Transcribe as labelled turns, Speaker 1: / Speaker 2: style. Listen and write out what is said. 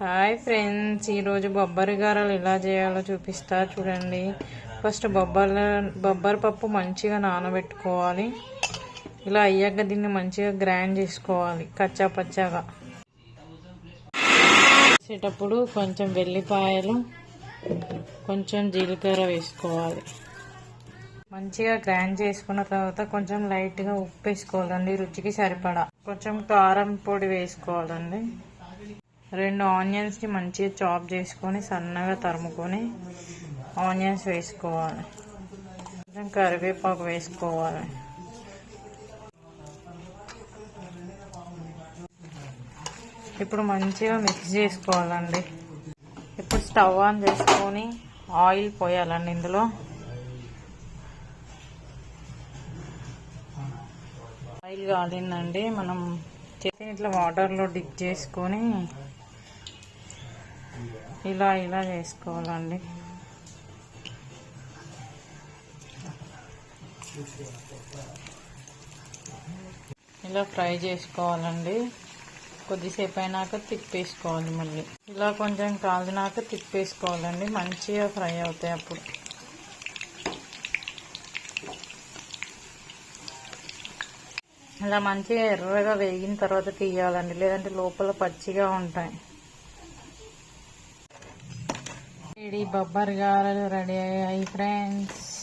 Speaker 1: Hi friends ఈరోజు బొబ్బరి గారెలు ఎలా చేయాలో చూపిస్తా చూడండి. ఫస్ట్ బొబ్బర్ల బొబ్బరి పప్పు మంచిగా నానబెట్టుకోవాలి. ఇలా అయ్యాక దీన్ని మంచిగా గ్రైండ్ చేసుకోవాలి కచ్చా పచ్చాగా. చేసేటప్పుడు కొంచెం వెల్లిపాయలు కొంచెం జీలకర్ర వేసుకోవాలి. మంచిగా గ్రైండ్ చేసుకున్న తర్వాత కొంచెం లైట్గా ఉప్పు వేసుకోవాలండి రుచికి సరిపడా. కొంచెం కారం పొడి వేసుకోవాలండి. రెండు ఆనియన్స్ని మంచిగా చాప్ చేసుకొని సన్నగా తరుముకొని ఆనియన్స్ వేసుకోవాలి. కొంచెం కరివేపాకు వేసుకోవాలి. ఇప్పుడు మంచిగా మిక్స్ చేసుకోవాలండి. ఇప్పుడు స్టవ్ ఆన్ చేసుకొని ఆయిల్ పోయాలండి ఇందులో. ఆయిల్ కాలిందండి. మనం చేతిని ఇట్లా వాటర్లో డిప్ చేసుకొని ఇలా ఇలా చేసుకోవాలండి. ఇలా ఫ్రై చేసుకోవాలండి. కొద్దిసేపు అయినాక తిప్పేసుకోవాలి మళ్ళీ. ఇలా కొంచెం కాలినాక తిప్పేసుకోవాలండి. మంచిగా ఫ్రై అవుతాయి అప్పుడు. ఇలా మంచిగా ఎర్రగా వేగిన తర్వాత తీయాలండి. లేదంటే లోపల పచ్చిగా ఉంటాయి. ఇది బొబ్బరి గారెలు రెడీ అయ్యాయి ఫ్రెండ్స్